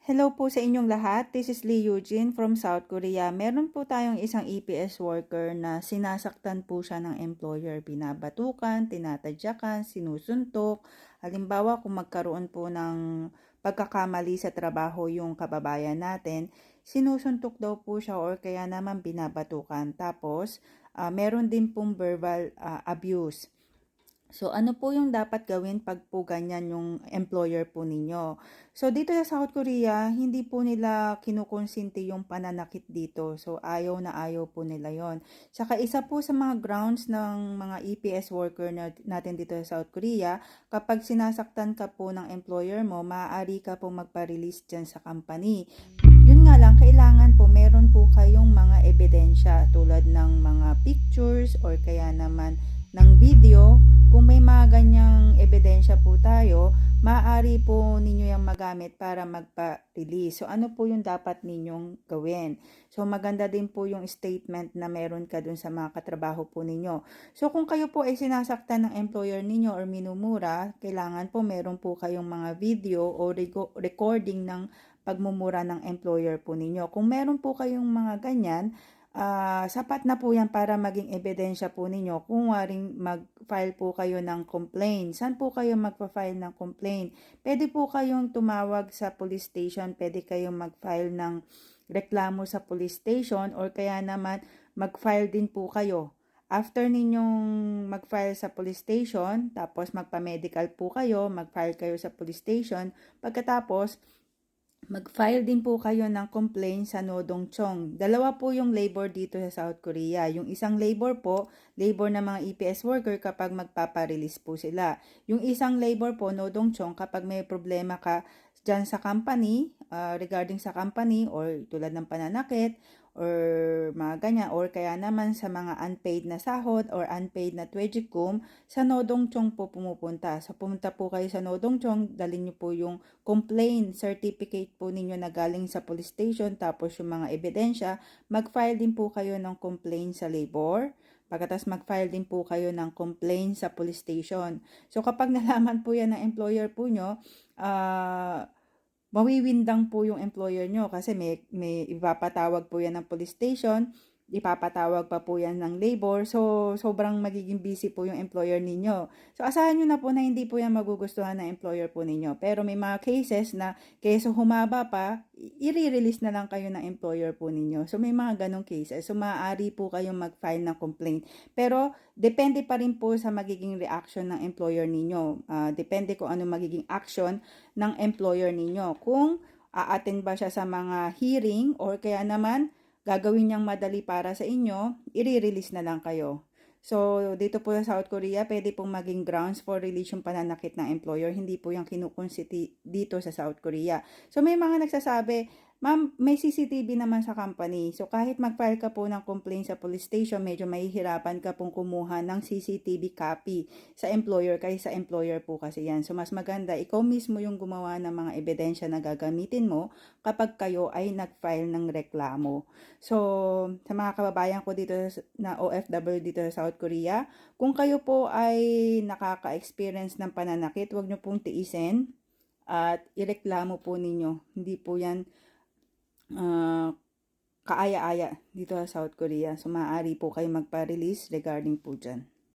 Hello po sa inyong lahat. This is Lee Eugene from South Korea. Meron po tayong isang EPS worker na sinasaktan po siya ng employer. Binabatukan, tinatadyakan, sinusuntok. Halimbawa kung magkaroon po ng pagkakamali sa trabaho yung kababayan natin, sinusuntok daw po siya or kaya naman binabatukan. Tapos, ah, meron din pong verbal ah, abuse. So, ano po yung dapat gawin pag po ganyan yung employer po ninyo? So, dito sa South Korea, hindi po nila kinukonsinti yung pananakit dito. So, ayaw na ayaw po nila yon. Saka isa po sa mga grounds ng mga EPS worker na, natin dito sa South Korea, kapag sinasaktan ka po ng employer mo, maaari ka po magpa-release dyan sa company. Yun nga lang, kailangan po meron po kayong mga ebidensya tulad ng mga pictures or kaya naman ng video. Kung may mga ganyang ebidensya po tayo, maaari po ninyo yung magamit para magpa-release. So, ano po yung dapat ninyong gawin? So, maganda din po yung statement na meron ka dun sa mga katrabaho po ninyo. So, kung kayo po ay sinasaktan ng employer ninyo or minumura, kailangan po meron po kayong mga video o recording ng pagmumura ng employer po ninyo. Kung meron po kayong mga ganyan, ah, sapat na po yan para maging ebidensya po ninyo kung waring mag-file po kayo ng complaint. Saan po kayo magpa-file ng complaint? Pwede po kayong tumawag sa police station, pwede kayong mag-file ng reklamo sa police station or kaya naman mag-file din po kayo. After ninyong mag-file sa police station, tapos magpa-medical po kayo, mag-file kayo sa police station, pagkatapos mag-file din po kayo ng complaint sa Nodong Chong. Dalawa po yung labor dito sa South Korea. Yung isang labor po, labor ng mga EPS worker kapag magpaparelease po sila. Yung isang labor po, Nodong Chong, kapag may problema ka dyan sa company, ah, regarding sa company or tulad ng pananakit or mga ganyan or kaya naman sa mga unpaid na sahod or unpaid na twejikum, sa Nodong Chong po pumupunta. So pumunta po kayo sa Nodong Chong, dalhin niyo po yung complaint certificate po ninyo na galing sa police station tapos yung mga ebidensya, mag-file din po kayo ng complaint sa labor. Pagkatapos mag-file din po kayo ng complaint sa police station. So kapag nalaman po yan ng employer po nyo, ah mawiwindang po yung employer nyo kasi may, may ipapatawag po yan ng police station, ipapatawag pa po yan ng labor, so sobrang magiging busy po yung employer ninyo. So asahan nyo na po na hindi po yan magugustuhan ng employer po ninyo. Pero may mga cases na kaysa humaba pa, i-release na lang kayo ng employer po ninyo. So may mga ganong cases. So maaari po kayong mag-file ng complaint. Pero depende pa rin po sa magiging reaction ng employer ninyo. Ah, depende kung ano magiging action ng employer ninyo. Kung a-attend ba siya sa mga hearing or kaya naman gagawin niyang madali para sa inyo, i-release na lang kayo. So, dito po sa South Korea, pwede pong maging grounds for release yung pananakit ng employer. Hindi po yung kinukonsiti dito sa South Korea. So, may mga nagsasabi, ma'am, may CCTV naman sa company. So, kahit mag-file ka po ng complaint sa police station, medyo mahihirapan ka pong kumuha ng CCTV copy sa employer kaysa sa employer po kasi yan. So, mas maganda, ikaw mismo yung gumawa ng mga ebidensya na gagamitin mo kapag kayo ay nag-file ng reklamo. So, sa mga kababayan ko dito na OFW dito sa South Korea, kung kayo po ay nakaka-experience ng pananakit, huwag nyo pong tiisin at ireklamo po ninyo. Hindi po yan ah, kaaya-aya dito sa South Korea. So, maaari po kayo magpa-release regarding po dyan.